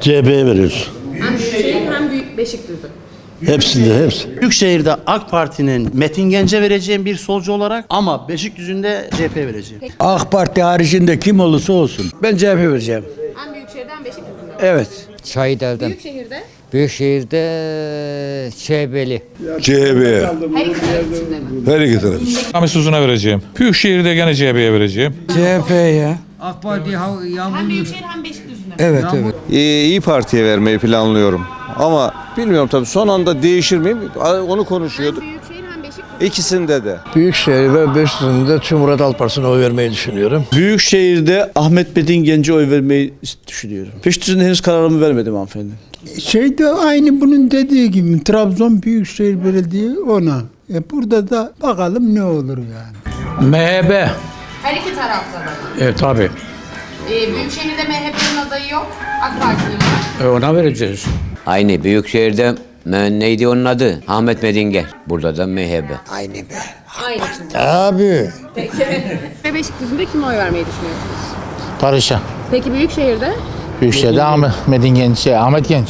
CHP'ye veriyoruz. Hem Büyükşehir hem Büyük Beşikdüzü. Hepsinde hepsi. Büyükşehir'de AK Parti'nin Metin Gence vereceğim bir solcu olarak ama Beşikdüzü'nde CHP vereceğim. AK Parti haricinde kim olursa olsun. Ben CHP vereceğim. Hem Büyükşehir'de hem Beşikdüzü'nde. Evet. Çaydel'den. Büyükşehir'de Büyükşehir'de Şebeli. CHP'ye. her iki taraf içinde mi? Her iki taraf. Ahmet Uzun'a vereceğim. Büyükşehir'de gene CHP'ye vereceğim. CHP ya. AK Parti Hem Büyükşehir hem Beşikdüzü'nde. Evet evet. İyi Parti'ye vermeyi planlıyorum. Ama bilmiyorum tabii son anda değişir mi? Onu konuşuyorduk. Büyükşehir hem. İkisinde de. Büyükşehir ve Beşiktaş'ın Cumhuriyet Halk Partisi'ne oy vermeyi düşünüyorum. Büyükşehir'de Ahmet Metin Genç'e oy vermeyi düşünüyorum. Beşiktaş'ın henüz kararımı vermedim hanımefendi. Şey de aynı bunun dediği gibi Trabzon Büyükşehir Belediye ona. E burada da bakalım ne olur yani. MHP. Her iki tarafta da. E tabi. Ee, Büyükşehir'de MHP'nin adayı yok. AK Parti'nin var. E, ona vereceğiz. Aynı Büyükşehir'de me- neydi onun adı? Ahmet Medinger. Burada da MHP. Aynısında. Abi. Peki. Ve Beşikdüzü'nde kime oy vermeyi düşünüyorsunuz? Barış'a. Peki Büyükşehir'de? Büyükşehir'de Ahmet Metin Genç, şey, Ahmet Genç.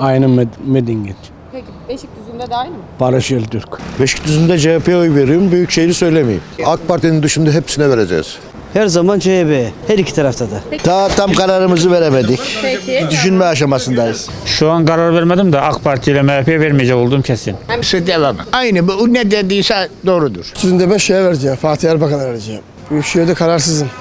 Aynı Med Medingit. Peki Beşikdüzü'nde de aynı mı? Barış Yıldırk. Beşiktaş'ın CHP'ye oy veriyorum. Büyükşehir'i söylemeyeyim. AK Parti'nin dışında hepsine vereceğiz. Her zaman CHP. Her iki tarafta da. Daha tam kararımızı veremedik. Peki. Düşünme aşamasındayız. Şu an karar vermedim de AK Parti ile MHP vermeyecek olduğum kesin. devam. Aynı bu ne dediyse doğrudur. Sizin de ben şeye vereceğim. Fatih Erbakan'a vereceğim. Büyükşehir'de kararsızım.